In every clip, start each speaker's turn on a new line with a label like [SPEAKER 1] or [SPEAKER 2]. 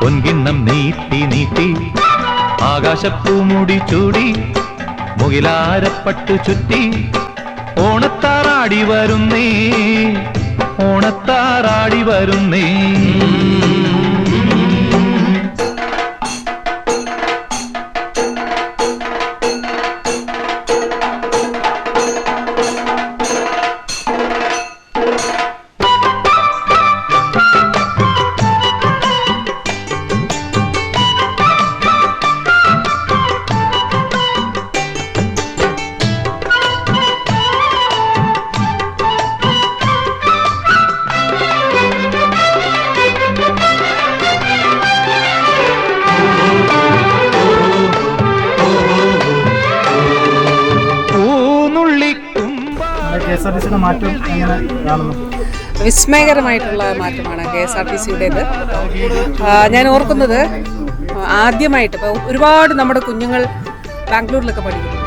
[SPEAKER 1] പൊൻകിണ്ണം നീട്ടി നീട്ടി ആകാശപ്പൂമുടി ചൂടി മുകിലാരപ്പട്ടു ചുറ്റി ഓണത്താറാടി വരുന്നേ ഓണത്താറാടി വരുന്നേ.
[SPEAKER 2] എസ് ആർ ടി സിയുടെ മാറ്റം
[SPEAKER 3] വിസ്മയകരമായിട്ടുള്ള മാറ്റമാണ് കെ എസ് ആർ ടി സിയുടേത്. ഞാൻ ഓർക്കുന്നത് ആദ്യമായിട്ട് ഇപ്പോൾ ഒരുപാട് നമ്മുടെ കുഞ്ഞുങ്ങൾ ബാംഗ്ലൂരിലൊക്കെ പഠിക്കുന്നു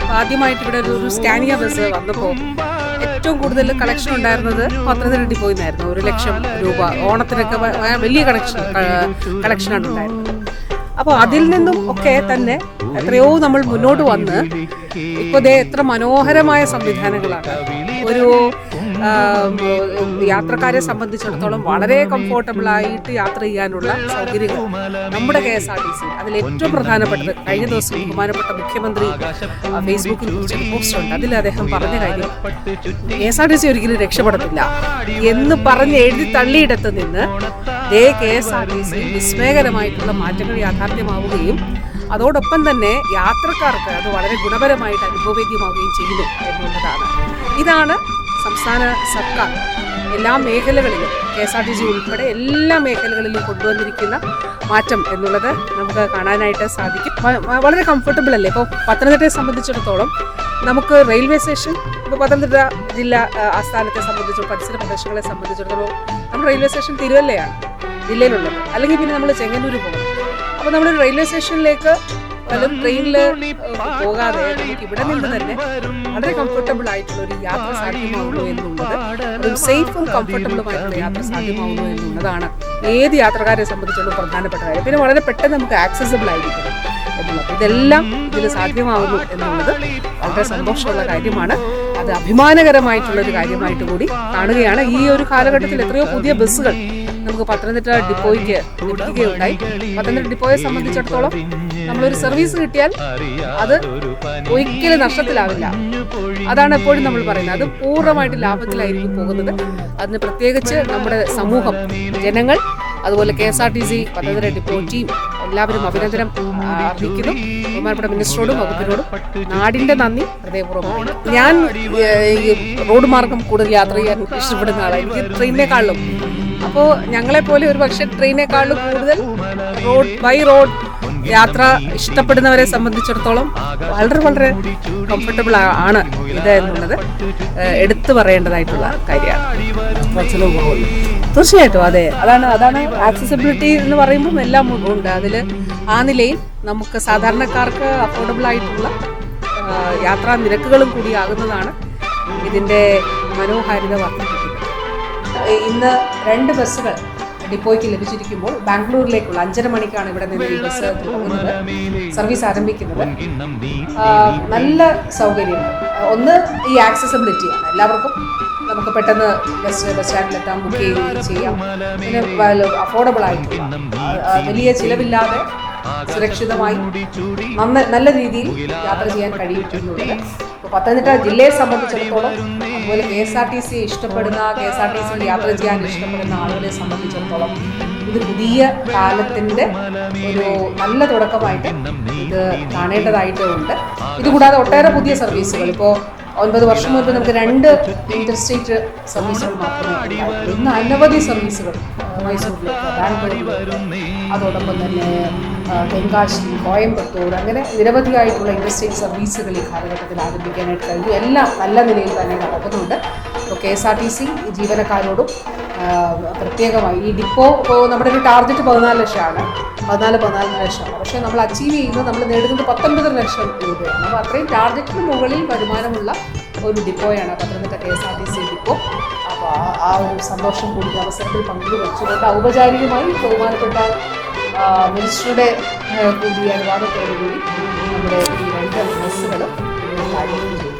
[SPEAKER 3] അപ്പോൾ ആദ്യമായിട്ട് ഇവിടെ ഒരു സ്കാനിയ ബസ് വന്നപ്പോൾ ഏറ്റവും കൂടുതൽ കളക്ഷൻ ഉണ്ടായിരുന്നത് പത്തനംതിട്ട ഡിപ്പോയിൽ നിന്നായിരുന്നു ഒരു ലക്ഷം രൂപ. ഓണത്തിനൊക്കെ വലിയ കളക്ഷൻ കളക്ഷനാണ് ഉണ്ടായിരുന്നത്. അപ്പോൾ അതിൽ നിന്നും ഒക്കെ തന്നെ എത്രയോ നമ്മൾ മുന്നോട്ട് വന്ന് ഇപ്പോൾ ദേ എത്ര മനോഹരമായ സംവിധാനങ്ങളാണ്. ഒരു യാത്രക്കാരെ സംബന്ധിച്ചിടത്തോളം വളരെ കംഫോർട്ടബിൾ ആയിട്ട് യാത്ര ചെയ്യാനുള്ള സൗകര്യങ്ങൾ നമ്മുടെ K S R T C അതിൽ ഏറ്റവും പ്രധാനപ്പെട്ടത് കഴിഞ്ഞ ദിവസം ബഹുമാനപ്പെട്ട മുഖ്യമന്ത്രി ഫേസ്ബുക്കിൽ പോസ്റ്റ് ഉണ്ട്. അതിൽ അദ്ദേഹം പറഞ്ഞ കാര്യം K S R T C ഒരിക്കലും രക്ഷപ്പെടത്തില്ല എന്ന് പറഞ്ഞ് എഴുതി തള്ളിയിടത്ത് നിന്ന് ദേ K S R T C വിസ്മയകരമായിട്ടുള്ള മാറ്റങ്ങൾ യാഥാർത്ഥ്യമാവുകയും അതോടൊപ്പം തന്നെ യാത്രക്കാർക്ക് അത് വളരെ ഗുണപരമായിട്ട് അനുഭവവേദ്യമാവുകയും ചെയ്യുന്നു എന്നുള്ളതാണ്. ഇതാണ് സംസ്ഥാന സർക്കാർ. എല്ലാ മേഖലകളിലും K S R T C ഉൾപ്പെടെ എല്ലാ മേഖലകളിലും കൊണ്ടുവന്നിരിക്കുന്ന മാറ്റം എന്നുള്ളത് നമുക്ക് കാണാനായിട്ട് സാധിക്കും. വളരെ കംഫർട്ടബിൾ അല്ലേ? ഇപ്പോൾ പത്തനംതിട്ടയെ സംബന്ധിച്ചിടത്തോളം നമുക്ക് റെയിൽവേ സ്റ്റേഷൻ ഇപ്പോൾ പത്തനംതിട്ട ജില്ലാ ആസ്ഥാനത്തെ സംബന്ധിച്ചും പരിസര പ്രദേശങ്ങളെ സംബന്ധിച്ചിടത്തോളം നമ്മുടെ റെയിൽവേ സ്റ്റേഷൻ തിരുവല്ലയാണ്. ജില്ലയിലുള്ളത്. അല്ലെങ്കിൽ പിന്നെ നമ്മൾ ചെങ്ങന്നൂർ പോകണം. അപ്പോൾ നമ്മൾ റെയിൽവേ സ്റ്റേഷനിലേക്ക് വല്ല ട്രെയിനിൽ പോകാതെ നമുക്ക് ഇവിടെ നിന്ന് തന്നെ വളരെ കംഫർട്ടബിൾ ആയിട്ടുള്ള ഒരു യാത്ര സാധ്യമാവുന്നു എന്നുള്ളത് സേഫും കംഫർട്ടബിളുമായിട്ടുള്ള യാത്ര സാധ്യമാവുന്നു എന്നുള്ളതാണ് ഏത് യാത്രക്കാരെ സംബന്ധിച്ചുള്ള പ്രധാനപ്പെട്ട കാര്യം. പിന്നെ വളരെ പെട്ടെന്ന് നമുക്ക് ആക്സസിബിൾ ആയിരിക്കും എന്നുള്ളത്. ഇതെല്ലാം ഇതിൽ സാധ്യമാവുന്നു എന്നുള്ളത് വളരെ സന്തോഷമുള്ള കാര്യമാണ്. അത് അഭിമാനകരമായിട്ടുള്ള ഒരു കാര്യമായിട്ട് കൂടി കാണുകയാണ്. ഈ ഒരു കാലഘട്ടത്തിൽ എത്രയോ പുതിയ ബസ്സുകൾ നമുക്ക് പത്തനംതിട്ട ഡിപ്പോയ്ക്ക് ലഭിക്കുകയുണ്ടായി പത്തനംതിട്ട ഡിപ്പോയെ സംബന്ധിച്ചിടത്തോളം നമ്മളൊരു സർവീസ് കിട്ടിയാൽ അത് ഒരിക്കലും നഷ്ടത്തിലാവില്ല. അതാണ് എപ്പോഴും നമ്മൾ പറയുന്നത്. അത് പൂർണമായിട്ട് ലാഭത്തിലായിരിക്കും പോകുന്നത്. അതിന് പ്രത്യേകിച്ച് നമ്മുടെ സമൂഹം ജനങ്ങൾ അതുപോലെ K S R T C Pathanamthitta depot team എല്ലാവരും അഭിനന്ദനം അറിയിക്കുന്നു ബഹുമാനപ്പെട്ട മിനിസ്റ്ററോടും വകുപ്പിനോടും നാടിന്റെ നന്ദി ഹൃദയപൂർവം ഞാൻ റോഡ് മാർഗം കൂടുതൽ യാത്ര ചെയ്യാൻ ഇഷ്ടപ്പെടുന്ന ആളാണ്. എനിക്ക് ട്രെയിനിനെക്കാളും അപ്പോൾ ഞങ്ങളെപ്പോലെ ഒരു പക്ഷേ ട്രെയിനേക്കാളും കൂടുതൽ റോഡ് ബൈ റോഡ് യാത്ര ഇഷ്ടപ്പെടുന്നവരെ സംബന്ധിച്ചിടത്തോളം വളരെ വളരെ കംഫർട്ടബിൾ ആണ് ഇത് എന്നുള്ളത് എടുത്തു പറയേണ്ടതായിട്ടുള്ള കാര്യമാണ്. തീർച്ചയായിട്ടും അതെ. അതാണ് അതാണ് ആക്സസിബിലിറ്റി എന്ന് പറയുമ്പോൾ എല്ലാം ഉണ്ട്. അതിൽ ആ നിലയിൽ നമുക്ക് സാധാരണക്കാർക്ക് അഫോർഡബിൾ ആയിട്ടുള്ള യാത്രാ നിരക്കുകളും കൂടി ആകുന്നതാണ് ഇതിന്റെ മനോഹാരിത ഏ, ഇന്ന് രണ്ട് ബസ്സുകൾ ഡിപ്പോയ്ക്ക് ലഭിച്ചിരിക്കുമ്പോൾ ബാംഗ്ലൂരിലേക്കുള്ള അഞ്ചര മണിക്കാണ് ഇവിടെ നിന്ന് ഈ ബസ് സർവീസ് ആരംഭിക്കുന്നത്. നല്ല സൗകര്യം ഒന്ന് ഈ ആക്സസിബിലിറ്റിയാണ് എല്ലാവർക്കും നമുക്ക് പെട്ടെന്ന് ബസ് ബസ് സ്റ്റാൻഡിലെത്താം ബുക്ക് ചെയ്യാം. പിന്നെ അഫോർഡബിൾ ആയിട്ടുള്ള വലിയ ചിലവില്ലാതെ സുരക്ഷിതമായി നന്ന നല്ല രീതിയിൽ യാത്ര ചെയ്യാൻ കഴിയും എന്നുള്ളത്. ഇപ്പോൾ പത്തനംതിട്ട ജില്ലയെ സംബന്ധിച്ചിടത്തോളം അതുപോലെ K S R T C ഇഷ്ടപ്പെടുന്ന കെ എസ് ആർ ടി സിയിൽ യാത്ര ചെയ്യാൻ ഇഷ്ടപ്പെടുന്ന ആളുകളെ സംബന്ധിച്ചിടത്തോളം ഇത് പുതിയ കാലത്തിന്റെ ഒരു നല്ല തുടക്കമായിട്ട് ഇത് കാണേണ്ടതായിട്ട് ഉണ്ട് ഇതുകൂടാതെ ഒട്ടേറെ പുതിയ സർവീസുകൾ. ഇപ്പോൾ ഒൻപത് വർഷം മുമ്പ് നമുക്ക് രണ്ട് ഇന്റർസ്റ്റേറ്റ് സർവീസുകൾ മാത്രമേ ഇന്ന് അനവധി സർവീസുകൾ മൈസൂരിലേക്ക് അതോടൊപ്പം തന്നെ തെങ്കാശി കോയമ്പത്തൂർ അങ്ങനെ നിരവധിയായിട്ടുള്ള ഇൻഡസ്ട്രിയൽ സർവീസുകൾ ഈ കാലഘട്ടത്തിൽ ആരംഭിക്കാനായിട്ട് കഴിഞ്ഞു. എല്ലാം നല്ല നിലയിൽ തന്നെ നടക്കുന്നുണ്ട്. അപ്പോൾ K S R T C ജീവനക്കാരോടും പ്രത്യേകമായി ഈ ഡിപ്പോ ഇപ്പോൾ നമ്മുടെ ഒരു ടാർഗറ്റ് പതിനാല് ലക്ഷമാണ്. പതിനാല് പതിനാല് ലക്ഷമാണ്. പക്ഷേ നമ്മൾ അച്ചീവ് ചെയ്യുന്നത് നമ്മൾ നേടുന്നത് പത്തൊൻപത് ലക്ഷം രൂപയാണ്. അപ്പോൾ അത്രയും ടാർഗറ്റിന് മുകളിൽ വരുമാനമുള്ള ഒരു ഡിപ്പോയാണ് Pathanamthitta K S R T C depot. അപ്പോൾ ആ ഒരു സന്തോഷം കൂടി അവസരത്തിൽ പങ്കുവച്ചുകൊണ്ട് ഔപചാരികമായി ബഹുമാനപ്പെട്ട ആ, ഒരുപാട് പേര് കൂടി നമ്മുടെ ഈ രണ്ട് ബസ്സുകൾ കാര്യങ്ങൾ ചെയ്തു.